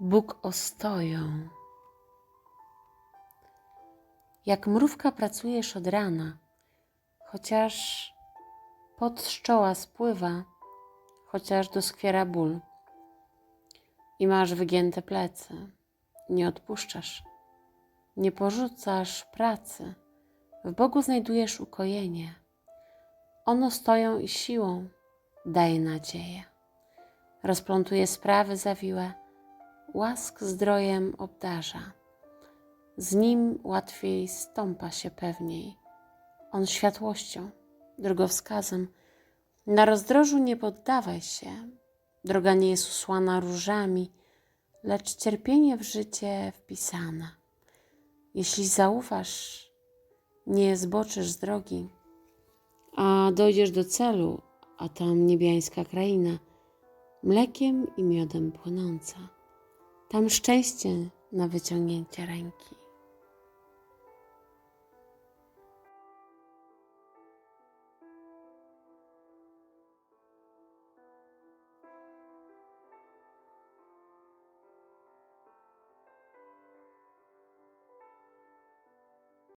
Bóg ostoją. Jak mrówka pracujesz od rana, chociaż pot z spływa, chociaż doskwiera ból. I masz wygięte plecy, nie odpuszczasz, nie porzucasz pracy, w Bogu znajdujesz ukojenie. Ono stoją i siłą daje nadzieję. Rozplątuje sprawy zawiłe, łask zdrojem obdarza. Z nim łatwiej stąpa się pewniej. On światłością, drogowskazem. Na rozdrożu nie poddawaj się. Droga nie jest usłana różami, lecz cierpienie w życie wpisane. Jeśli zaufasz, nie zboczysz z drogi, a dojdziesz do celu, a tam niebiańska kraina, mlekiem i miodem płynąca. Tam szczęście na wyciągnięcie ręki.